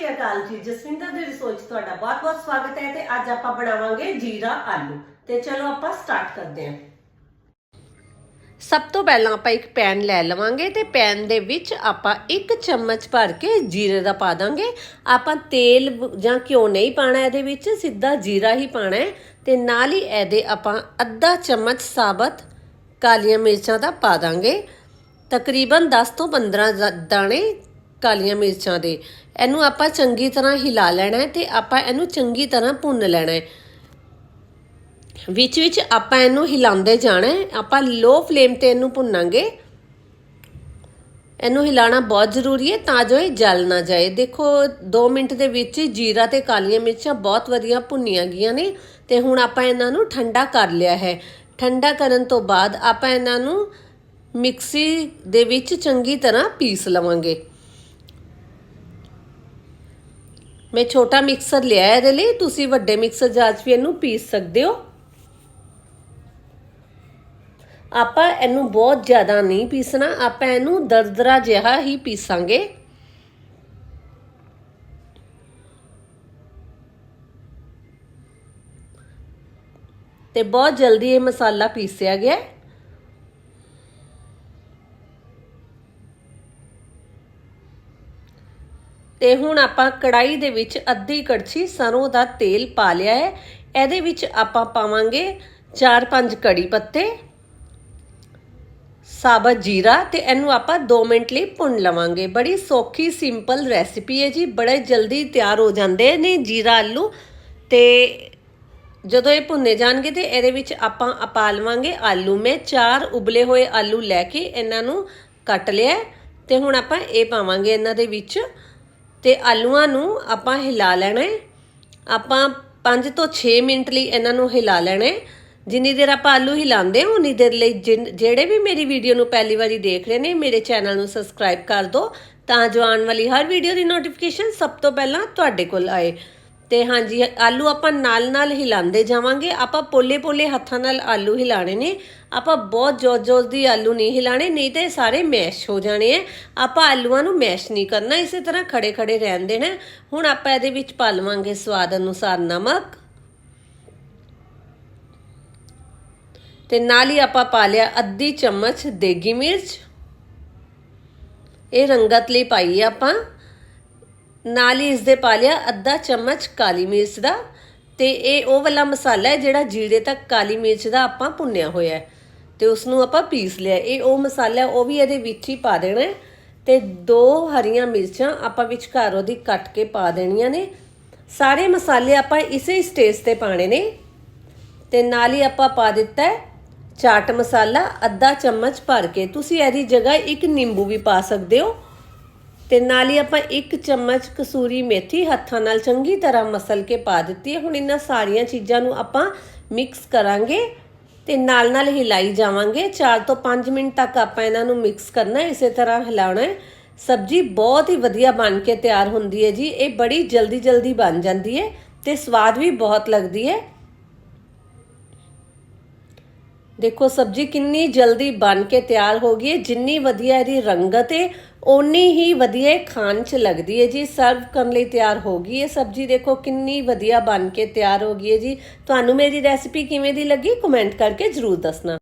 ਸ਼੍ਰੀ ਅਕਾਲ ਜੀ, ਜਸਵਿੰਦਰ ਦੀ ਰਸੋਈ 'ਚ ਤੁਹਾਡਾ ਬਹੁਤ-ਬਹੁਤ ਸਵਾਗਤ ਹੈ ਤੇ ਅੱਜ ਆਪਾਂ ਬਣਾਵਾਂਗੇ ਜੀਰਾ ਆਲੂ। ਤੇ ਚਲੋ ਆਪਾਂ ਸਟਾਰਟ ਕਰਦੇ ਹਾਂ। ਸਭ ਤੋਂ ਪਹਿਲਾਂ ਆਪਾਂ ਇੱਕ ਪੈਨ ਲੈ ਲਵਾਂਗੇ ਤੇ ਪੈਨ ਦੇ ਵਿੱਚ ਆਪਾਂ ਇੱਕ ਚਮਚ ਭਰ ਕੇ ਜੀਰੇ ਦਾ ਪਾ ਦਾਂਗੇ। ਆਪਾਂ ਤੇਲ ਜਾਂ ਘਿਓ ਨਹੀਂ ਪਾਣਾ ਇਹਦੇ ਵਿੱਚ, ਸਿੱਧਾ ਜੀਰਾ ਹੀ ਪਾਣਾ ਹੈ। ਤੇ ਨਾਲ ਹੀ ਇਹਦੇ ਆਪਾਂ ਅੱਧਾ ਚਮਚ ਸਾਬਤ ਕਾਲੀਆਂ ਮਿਰਚਾਂ ਦਾ ਪਾ ਦਾਂਗੇ। ਤਕਰੀਬਨ 10 ਤੋਂ 15 ਦਾਣੇ ਕਾਲੀਆਂ ਮਿਰਚਾਂ ਦੇ। ਇਹਨੂੰ ਆਪਾਂ ਚੰਗੀ ਤਰ੍ਹਾਂ ਹਿਲਾ ਲੈਣਾ ਹੈ ਤੇ ਆਪਾਂ ਇਹਨੂੰ ਚੰਗੀ ਤਰ੍ਹਾਂ ਭੁੰਨ ਲੈਣਾ ਹੈ। ਵਿੱਚ ਵਿੱਚ ਆਪਾਂ ਇਹਨੂੰ ਹਿਲਾਉਂਦੇ ਜਾਣਾ ਹੈ। ਆਪਾਂ ਲੋ ਫਲੇਮ ਤੇ ਇਹਨੂੰ ਭੁੰਨਾਂਗੇ। ਇਹਨੂੰ ਹਿਲਾਣਾ ਬਹੁਤ ਜ਼ਰੂਰੀ ਹੈ ਤਾਂ ਜੋ ਇਹ ਜਲ ਨਾ ਜਾਏ। ਦੇਖੋ 2 ਮਿੰਟ ਦੇ ਵਿੱਚ ਜੀਰਾ ਤੇ ਕਾਲੀਆਂ ਮਿਰਚਾਂ ਬਹੁਤ ਵਧੀਆ ਭੁੰਨੀਆਂ ਗਈਆਂ ਨੇ ਤੇ ਹੁਣ ਆਪਾਂ ਇਹਨਾਂ ਨੂੰ ਠੰਡਾ ਕਰ ਲਿਆ ਹੈ। ਠੰਡਾ ਕਰਨ ਤੋਂ ਬਾਅਦ ਆਪਾਂ ਇਹਨਾਂ ਨੂੰ ਮਿਕਸੀ ਦੇ ਵਿੱਚ ਚੰਗੀ ਤਰ੍ਹਾਂ ਪੀਸ ਲਵਾਂਗੇ। ਮੈਂ ਛੋਟਾ ਮਿਕਸਰ ਲਿਆ ਹੈ ਇਹਦੇ ਲਈ। ਤੁਸੀਂ ਵੱਡੇ ਮਿਕਸਰ ਜਾਚ ਵੀ ਇਹਨੂੰ ਪੀਸ ਸਕਦੇ ਹੋ। ਆਪਾਂ ਇਹਨੂੰ ਬਹੁਤ ਜ਼ਿਆਦਾ ਨਹੀਂ ਪੀਸਣਾ। ਆਪਾਂ ਇਹਨੂੰ ਦਰਦਰਾ ਜਿਹਾ ਹੀ ਪੀਸਾਂਗੇ। ਤੇ ਬਹੁਤ ਜਲਦੀ ਇਹ ਮਸਾਲਾ ਪੀਸਿਆ ਗਿਆ ਹੈ। ਤੇ ਹੁਣ ਆਪਾਂ ਕੜਾਈ ਦੇ ਵਿੱਚ ਅੱਧੀ ਕੜਛੀ ਸਰੋਂ ਦਾ ਤੇਲ ਪਾ ਲਿਆ ਹੈ। ਇਹਦੇ ਵਿੱਚ ਆਪਾਂ ਪਾਵਾਂਗੇ 4-5 ਕੜੀ ਪੱਤੇ, ਸਾਬਤ ਜੀਰਾ ਤੇ ਇਹਨੂੰ ਆਪਾਂ 2 ਮਿੰਟ ਲਈ ਭੁੰਨ ਲਵਾਂਗੇ। ਬੜੀ ਸੌਖੀ, ਸਿੰਪਲ ਰੈਸਿਪੀ ਹੈ ਜੀ। ਬੜੇ ਜਲਦੀ ਤਿਆਰ ਹੋ ਜਾਂਦੇ ਨੇ ਜੀਰਾ ਆਲੂ ਤੇ ਜਦੋਂ ਇਹ ਭੁੰਨੇ ਜਾਣਗੇ ਤੇ ਇਹਦੇ ਵਿੱਚ ਆਪਾਂ ਪਾ ਲਵਾਂਗੇ ਆਲੂ ਮੈਂ ਚਾਰ ਉਬਲੇ ਹੋਏ ਆਲੂ ਲੈ ਕੇ ਇਹਨਾਂ ਨੂੰ ਕੱਟ ਲਿਆ ਹੈ ਤੇ ਹੁਣ ਆਪਾਂ ਇਹ ਪਾਵਾਂਗੇ ਇਹਨਾਂ ਦੇ ਵਿੱਚ ਤੇ ਆਲੂਆਂ ਨੂੰ ਆਪਾਂ ਹਿਲਾ ਲੈਣਾ ਹੈ। ਆਪਾਂ 5 ਤੋਂ 6 ਮਿੰਟ ਲਈ ਇਹਨਾਂ ਨੂੰ ਹਿਲਾ ਲੈਣਾ ਹੈ। ਜਿੰਨੀ ਦੇਰ ਆਪਾਂ ਆਲੂ ਹਿਲਾਉਂਦੇ ਹਾਂ, ਉਨੀ ਦੇਰ ਲਈ ਜਿਨ- ਜਿਹੜੇ ਵੀ ਮੇਰੀ ਵੀਡੀਓ ਨੂੰ ਪਹਿਲੀ ਵਾਰੀ ਦੇਖ ਰਹੇ ਨੇ, ਮੇਰੇ ਚੈਨਲ ਨੂੰ ਸਬਸਕ੍ਰਾਈਬ ਕਰ ਦਿਓ ਤਾਂ ਜੋ ਆਉਣ ਵਾਲੀ ਹਰ ਵੀਡੀਓ ਦੀ ਨੋਟੀਫਿਕੇਸ਼ਨ ਸਭ ਤੋਂ ਪਹਿਲਾਂ ਤੁਹਾਡੇ ਕੋਲ ਆਏ। ਤੇ ਹਾਂਜੀ, ਆਲੂ ਆਪਾਂ ਨਾਲ-ਨਾਲ ਹਿਲਾਉਂਦੇ ਜਾਵਾਂਗੇ। ਆਪਾਂ ਪੋਲੇ-ਪੋਲੇ ਹੱਥਾਂ ਨਾਲ ਆਲੂ ਹਿਲਾਣੇ ਨੇ। ਆਪਾਂ ਬਹੁਤ ਜ਼ੋਰ-ਜ਼ੋਰ ਦੀ ਆਲੂ ਨਹੀਂ ਹਿਲਾਣੇ ਨਹੀਂ ਤੇ ਇਹ ਸਾਰੇ ਮੈਸ਼ ਹੋ ਜਾਣੇ ਆ ਆਪਾਂ ਆਲੂਆਂ ਨੂੰ ਮੈਸ਼ ਨਹੀਂ ਕਰਨਾ, ਇਸੇ ਤਰ੍ਹਾਂ ਖੜੇ-ਖੜੇ ਰਹਿਣ ਦੇਣਾ ਹੁਣ ਆਪਾਂ ਇਹਦੇ ਵਿੱਚ ਪਾ ਲਵਾਂਗੇ ਸਵਾਦ ਅਨੁਸਾਰ ਨਮਕ। ਤੇ ਨਾਲ ਹੀ ਆਪਾਂ ਪਾ ਲਿਆ ਅੱਧੀ ਚਮਚ ਦੇਗੀ ਮਿਰਚ। ਇਹ ਰੰਗਤ ਲਈ ਪਾਈ ਆਪਾਂ। ਨਾਲ ਹੀ ਇਸ ਦੇ ਪਾ ਲਿਆ ਅੱਧਾ ਚਮਚ ਕਾਲੀ ਮਿਰਚ ਦਾ। ਤੇ ਇਹ ਉਹ ਵਾਲਾ ਮਸਾਲਾ ਹੈ ਜਿਹੜਾ ਜੀਰੇ ਤੱਕ ਕਾਲੀ ਮਿਰਚ ਦਾ ਆਪਾਂ ਭੁੰਨਿਆ ਹੋਇਆ ਹੈ। ਤੇ ਉਸ ਨੂੰ ਆਪਾਂ ਪੀਸ ਲਿਆ। ਇਹ ਉਹ ਮਸਾਲਾ ਉਹ ਵੀ ਇਹਦੇ ਵਿੱਚ ਹੀ ਪਾ ਦੇਣਾ ਹੈ। ਤੇ ਦੋ ਹਰੀਆਂ ਮਿਰਚਾਂ ਆਪਾਂ ਵਿਚਕਾਰ ਉਹਦੀ ਕੱਟ ਕੇ ਪਾ ਦੇਣੀਆਂ ਨੇ। ਸਾਰੇ ਮਸਾਲੇ ਆਪਾਂ ਇਸੇ ਸਟੇਜ ਤੇ ਪਾਣੇ ਨੇ। ਤੇ ਨਾਲ ਹੀ ਆਪਾਂ ਪਾ ਦਿੱਤਾ ਹੈ ਚਾਟ ਮਸਾਲਾ, ਅੱਧਾ ਚਮਚ ਭਰ ਕੇ। ਤੁਸੀਂ ਇਹਦੀ ਜਗ੍ਹਾ ਇੱਕ ਨਿੰਬੂ ਵੀ ਪਾ ਸਕਦੇ ਹੋ। ਤੇ ਨਾਲ ਹੀ ਆਪਾਂ ਇੱਕ ਚਮਚ ਕਸੂਰੀ ਮੇਥੀ ਹੱਥਾਂ ਨਾਲ ਚੰਗੀ ਤਰ੍ਹਾਂ ਮਸਲ ਕੇ ਪਾ ਦਿੱਤੀ ਹੈ। ਹੁਣ ਇਹਨਾਂ ਸਾਰੀਆਂ ਚੀਜ਼ਾਂ ਨੂੰ ਆਪਾਂ ਮਿਕਸ ਕਰਾਂਗੇ ਤੇ ਨਾਲ ਨਾਲ ਹਿਲਾਈ ਜਾਵਾਂਗੇ। 4 ਤੋਂ 5 ਮਿੰਟ ਤੱਕ ਆਪਾਂ ਇਹਨਾਂ ਨੂੰ ਮਿਕਸ ਕਰਨਾ, ਇਸੇ ਤਰ੍ਹਾਂ ਹਿਲਾਉਣਾ ਹੈ। ਸਬਜ਼ੀ ਬਹੁਤ ਹੀ ਵਧੀਆ ਬਣ ਕੇ ਤਿਆਰ ਹੁੰਦੀ ਹੈ ਜੀ। ਇਹ ਬੜੀ ਜਲਦੀ ਜਲਦੀ ਬਣ ਜਾਂਦੀ ਹੈ ਤੇ ਸਵਾਦ ਵੀ ਬਹੁਤ ਲੱਗਦੀ ਹੈ। ਦੇਖੋ, ਸਬਜ਼ੀ ਕਿੰਨੀ ਜਲਦੀ ਬਣ ਕੇ ਤਿਆਰ ਹੋ ਗਈ ਹੈ, ਜਿੰਨੀ ਵਧੀਆ ਇਹਦੀ ਰੰਗਤ ਹੈ ਓਨੀ ਹੀ ਵਧੀਆ ਖਾਣ 'ਚ ਲੱਗਦੀ ਹੈ ਜੀ। ਸਰਵ ਕਰਨ ਲਈ ਤਿਆਰ ਹੋ ਗਈ ਹੈ ਸਬਜ਼ੀ, ਦੇਖੋ ਕਿੰਨੀ ਵਧੀਆ ਬਣ ਕੇ ਤਿਆਰ ਹੋ ਗਈ ਹੈ ਜੀ। ਤੁਹਾਨੂੰ ਮੇਰੀ ਰੈਸਿਪੀ ਕਿਵੇਂ ਦੀ ਲੱਗੀ? ਕਮੈਂਟ ਕਰਕੇ ਜਰੂਰ ਦੱਸਣਾ।